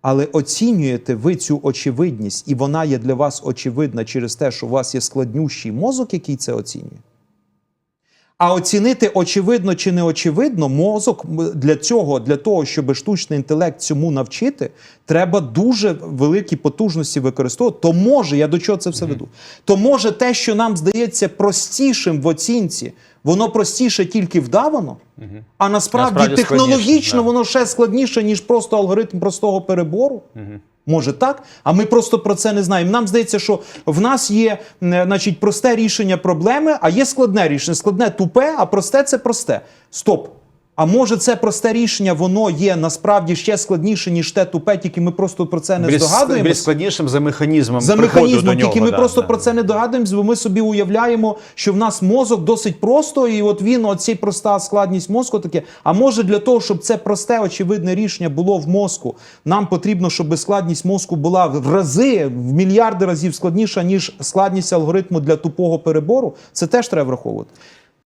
Але оцінюєте ви цю очевидність, і вона є для вас очевидна через те, що у вас є складнющий мозок, який це оцінює. А оцінити очевидно чи не очевидно, мозок для цього, для того, щоб штучний інтелект цьому навчити, треба дуже великі потужності використовувати. То може, я до чого це все веду? То може те, що нам здається простішим в оцінці, воно простіше тільки вдавано, а насправді, Насправді технологічно да. воно ще складніше, ніж просто алгоритм простого перебору. Може так, а ми просто про це не знаємо. Нам здається, що в нас є е, значить, просте рішення проблеми, а є складне рішення. Складне тупе, а просте це просте. Стоп. А може це просте рішення, воно є насправді ще складніше, ніж те тупе, тільки ми просто про це не Більш, здогадуємося. більш складнішим за механізмом. За механізмом, до нього, тільки ми да, просто да. про це не догадуємося, бо ми собі уявляємо, що в нас мозок досить просто, і от він, оцей проста складність мозку таке. А може для того, щоб це просте, очевидне рішення було в мозку, нам потрібно, щоб складність мозку була в рази, в мільярди разів складніша, ніж складність алгоритму для тупого перебору. Це теж треба враховувати.